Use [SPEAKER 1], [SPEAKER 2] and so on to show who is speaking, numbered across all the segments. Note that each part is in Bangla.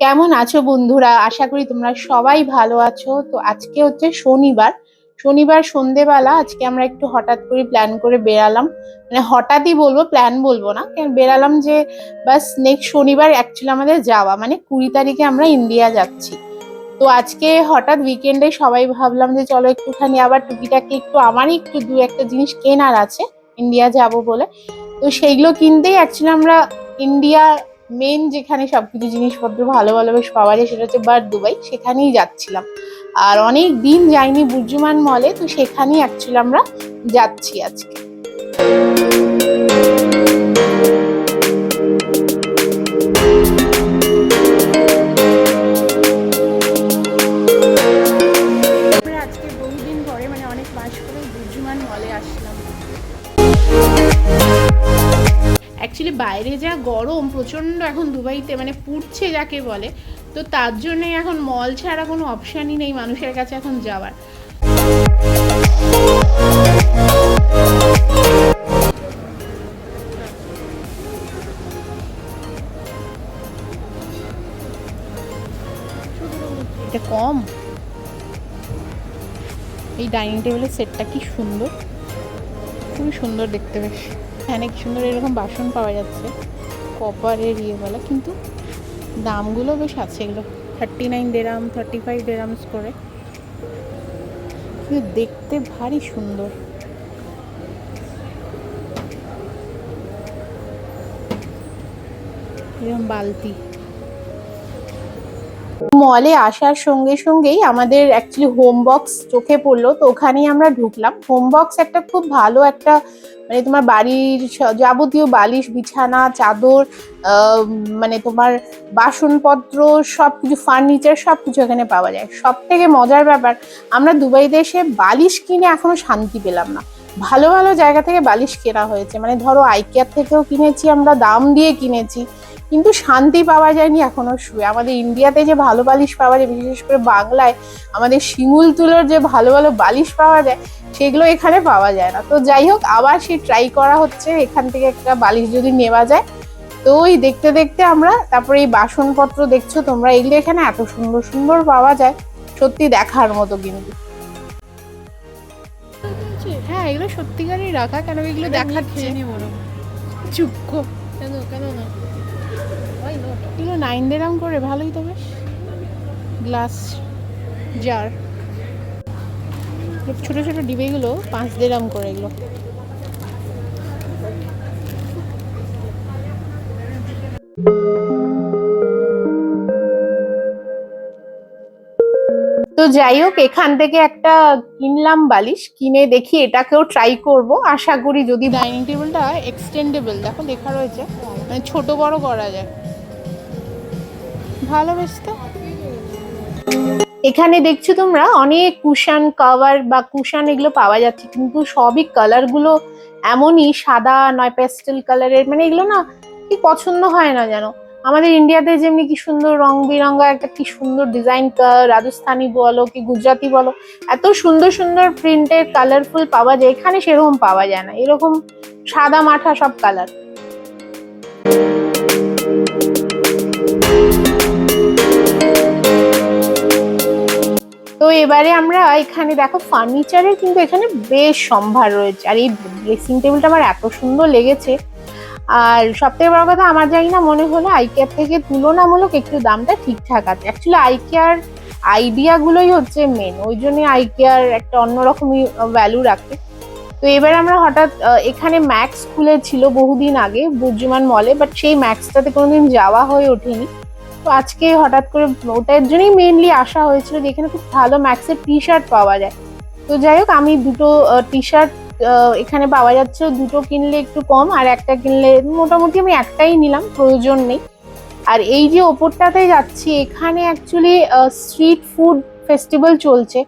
[SPEAKER 1] কেমন আছো বন্ধুরা? আশা করি তোমরা সবাই ভালো আছো। তো আজকে হচ্ছে শনিবার। শনিবার সন্ধেবেলা আজকে আমরা একটু হঠাৎ করে প্ল্যান করে বেরালাম মানে হঠাৎই বলব প্ল্যান বলব না, কারণ বেরালাম যে বাস নেক্সট শনিবার অ্যাকচুয়ালি আমাদের যাওয়া মানে কুড়ি তারিখে আমরা ইন্ডিয়া যাচ্ছি। তো আজকে হঠাৎ উইকেন্ডে সবাই ভাবলাম যে চলো একটুখানি আবার টুকিটাকি একটু আমারই একটু দু একটা জিনিস কেনার আছে ইন্ডিয়া যাব বলে। তো সেইগুলো কিনতেই অ্যাকচুয়ালি আমরা ইন্ডিয়া মেন যেখানে সব কিছু জিনিসপত্র ভালো ভালো বেশ পাওয়া যায় সেটা হচ্ছে বার দুবাই, সেখানেই যাচ্ছিলাম। আর অনেক দিন যাইনি বুর্জুমান মলে তো সেখানেই অ্যাকচুয়ালি আমরা যাচ্ছি আজকে। বাইরে যা গরম, প্রচণ্ড এখন দুবাইতে মানে পুড়ছে যাকে বলে, তো তার জন্যে এখন মল ছাড়া কোনো অপশানই নেই মানুষের কাছে এখন যাওয়ার। এটা কম। এই ডাইনিং টেবিলের সেটটা কি সুন্দর। খুবই সুন্দর দেখতে বেশ। এখানে কি সুন্দর এরকম বাসন পাওয়া যাচ্ছে। কপারের ইয়েবেলা কিন্তু দামগুলো বেশ আছে এগুলো। Thirty nine dirham thirty five dirhams করে। কিন্তু দেখতে ভারী সুন্দর। এরকম বালতি। মলে আসার সঙ্গে সঙ্গেই আমাদের অ্যাকচুয়ালি হোম বক্স চোখে পড়ল, তো ওখানেই আমরা ঢুকলাম। হোম বক্স একটা খুব ভালো একটা মানে তোমার বাড়ির যাবতীয় বালিশ, বিছানা, চাদর মানে তোমার বাসনপত্র সব কিছু ফার্নিচার সব কিছু এখানে পাওয়া যায়। সব থেকে মজার ব্যাপার, আমরা দুবাই দেশে বালিশ কিনে এখনও শান্তি পেলাম না। ভালো ভালো জায়গা থেকে বালিশ কেনা হয়েছে। মানে ধরো আইকিয়ার থেকেও কিনেছি, আমরা দাম দিয়ে কিনেছি। কিন্তু শান্তি পাওয়া যায়নি এখনও শুয়ে। আমাদের ইন্ডিয়াতে যে ভালো বালিশ পাওয়া যায় বিশেষ করে বাংলায় আমাদের শিমুল তুলোর যে ভালো ভালো বালিশ পাওয়া যায় সেগুলো এখানে পাওয়া যায় না। তো যাই হোক আবার সেই ট্রাই করা হচ্ছে এখান থেকে একটা বালিশ যদি নেওয়া যায়। তো ওই দেখতে দেখতে আমরা তারপরে এই বাসনপত্র দেখছ তোমরা এগুলো এখানে এত সুন্দর সুন্দর পাওয়া যায় সত্যি দেখার মতো কিন্তু। হ্যাঁ এগুলো সত্যিকারই রাখা কেন এগুলো দেখাচ্ছে? চুপ
[SPEAKER 2] কেন কেন না?
[SPEAKER 1] এগুলো নাইন দেরাম করে, ভালোই তো বেশ। গ্লাস জার ছোট ছোট ডিবেগুলো পাঁচ দেরাম করে এগুলো। তো যাই হোক, এখান থেকে একটা কিনলাম বালিশ, কিনে দেখি এটাকেও ট্রাই করব। আশা করি যদি ডাইনিং টেবিলটা এক্সটেন্ডেবল দেখো লেখা রয়েছে মানে ছোট বড় করা যায়। ভালো বেশ তো এখানে দেখছ তোমরা, অনেক কুশান কভার বা কুশান এগুলো পাওয়া যাচ্ছে, কিন্তু সবই কালারগুলো এমনই সাদা, নয় পেস্টেল কালারের মানে এগুলো না কি পছন্দ হয় না যেন আমাদের ইন্ডিয়াতে যেমনি কি সুন্দর রং বেরঙা একটা কি সুন্দর ডিজাইন রাজস্থানি বলো কি গুজরাটি বলো, এত সুন্দর সুন্দর প্রিন্টের কালারফুল পাওয়া যায়, এখানে সেরকম পাওয়া যায় না। এরকম সাদা মাঠা সব কালার এবারে আমরা এখানে দেখো ফার্নিচারের কিন্তু এখানে বেশ সম্ভার রয়েছে। আর এই ড্রেসিং টেবিলটা আমার এত সুন্দর লেগেছে। আর সব থেকে বড় কথা, আমার জানি না মনে হলো আইকেয়ার থেকে তুলনামূলক একটু দামটা ঠিকঠাক আছে। অ্যাকচুয়ালি আইকেয়ার আইডিয়াগুলোই হচ্ছে মেন ওই জন্যই আইকেয়ার একটা অন্যরকমই ভ্যালু রাখে। তো এবার আমরা হঠাৎ এখানে ম্যাক্স খুলেছিল বহুদিন আগে, বুর্জুমান মলে বাট সেই ম্যাক্সটাতে কোনোদিন যাওয়া হয়ে ওঠেনি। তো আজকে হঠাৎ করে ওটার জন্যই মেনলি আসা হয়েছিল যে এখানে খুব ভালো ম্যাক্সের টি শার্ট পাওয়া যায়। তো যাই হোক, আমি দুটো টি শার্ট এখানে পাওয়া যাচ্ছে। দুটো কিনলে একটু কম আর একটা কিনলে মোটামুটি আমি একটাই নিলাম, প্রয়োজন নেই। আর এই যে ওপরটাতে যাচ্ছি, এখানে অ্যাকচুয়ালি স্ট্রিট ফুড ফেস্টিভ্যাল চলছে।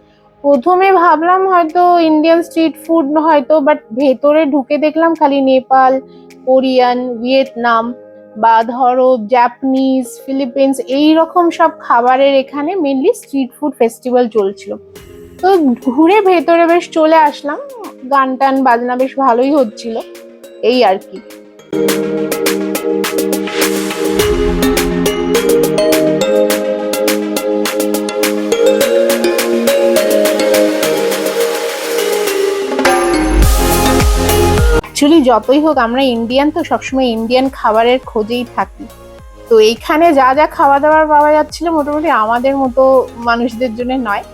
[SPEAKER 1] প্রথমে ভাবলাম হয়তো ইন্ডিয়ান স্ট্রিট ফুড হয়তো বাট ভেতরে ঢুকে দেখলাম খালি নেপাল, কোরিয়ান, ভিয়েতনাম। বা ধরো জাপানিজ ফিলিপিন্স এই রকম সব খাবারের এখানে মেনলি স্ট্রিট ফুড ফেস্টিভ্যাল চলছিল। তো ঘুরে ভেতরে বেশ চলে আসলাম। গান টান, বাজনা বেশ ভালোই হচ্ছিল। এই আর কি। যতই হোক, আমরা ইন্ডিয়ান তো, সবসময় ইন্ডিয়ান খাবারের খোঁজেই থাকি। তো এইখানে যা যা খাওয়া দাওয়ার পাওয়া যাচ্ছিল মোটামুটি আমাদের মতো মানুষদের জন্য নয়।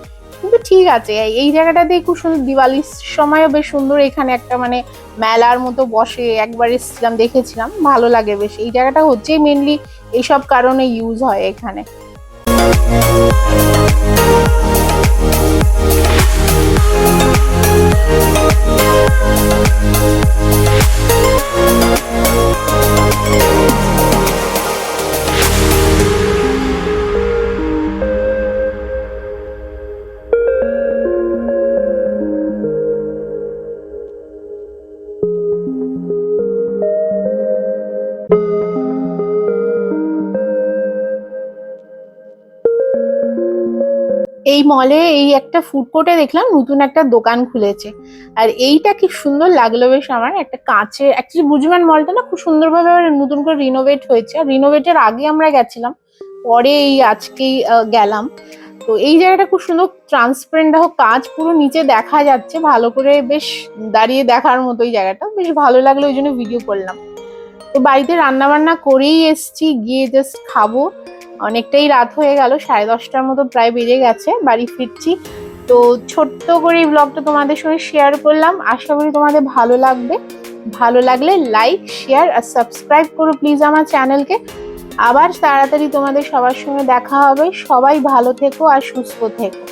[SPEAKER 1] কিন্তু ঠিক আছে, এই- জায়গাটাতে খুব সুন্দর দিওয়ালির সময়ও বেশ সুন্দর। এখানে একটা মানে মেলার মতো বসে একবার এসেছিলাম, দেখেছিলাম। ভালো লাগে বেশ। এই জায়গাটা হচ্ছে মেনলি এইসব কারণে ইউজ হয় এখানে। এই মলে এই একটা ফুড কোর্টে দেখলাম নতুন একটা দোকান খুলেছে। আর এইটা কি সুন্দর লাগল বেশ আমার, একটা কাঁচের অ্যাকচুয়ালি বুঝবেন মলটা না খুব সুন্দরভাবে নতুন করে রিনোভেট হয়েছে। আর রিনোভেটের আগে আমরা গেছিলাম, পরে এই আজকেই গেলাম। তো এই জায়গাটা খুব সুন্দর ট্রান্সপারেন্ট দেখো, কাঁচ পুরো নিচে দেখা যাচ্ছে, ভালো করে বেশ দাঁড়িয়ে দেখার মতো এই জায়গাটা। বেশ ভালো লাগল, ওই জন্য ভিডিও করলাম। তো বাড়িতে রান্না বান্না করেই এসছি, গিয়ে জাস্ট খাব। অনেকটাই রাত হয়ে গেল, সাড়ে দশটার মতো প্রায় বেজে গেছে, বাড়ি ফিরছি। তো ছোট্ট করে এই ব্লগটা তোমাদের সঙ্গে শেয়ার করলাম। আশা করি তোমাদের ভালো লাগবে। ভালো লাগলে লাইক শেয়ার আর সাবস্ক্রাইব করো প্লিজ আমার চ্যানেলকে আবার তাড়াতাড়ি তোমাদের সবার সঙ্গে দেখা হবে। সবাই ভালো থেকো আর সুস্থ থেকো।